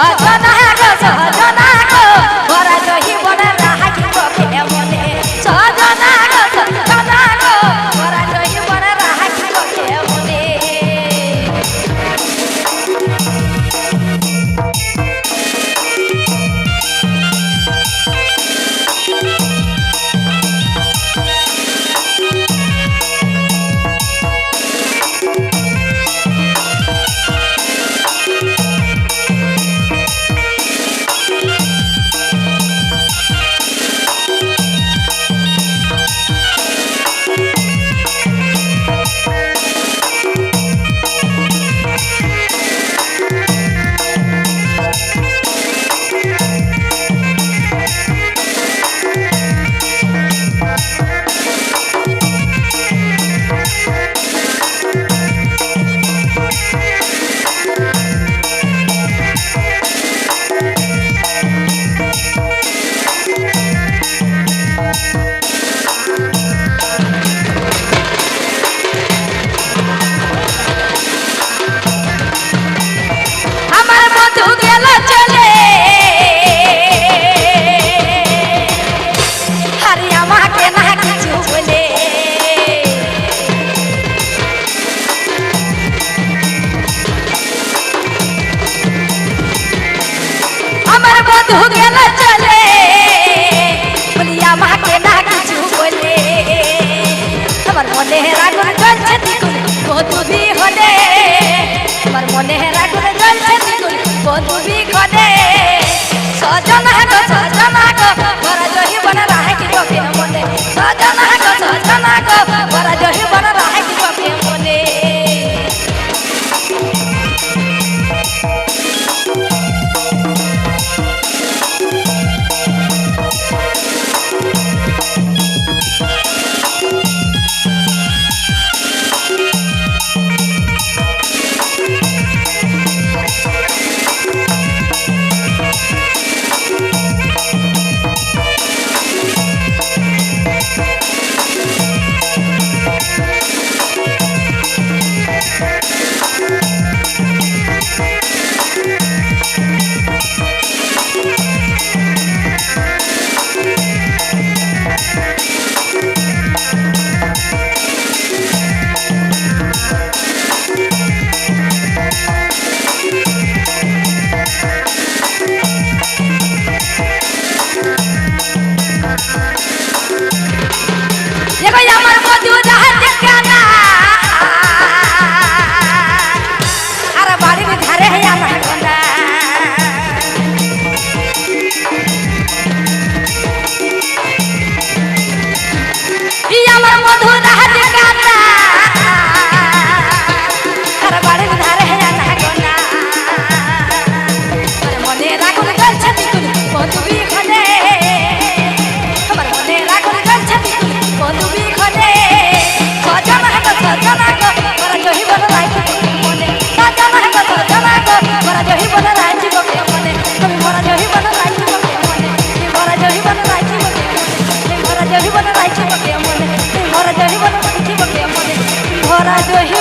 啊不要 বন্ধু গেল চলে? বলি, আমাকে না কিছু বলে। আমার মনে রাগুন জ্বলছে বন্ধু হলে। আমার মনে রাগুন জ্বলছে বন্ধু do it here.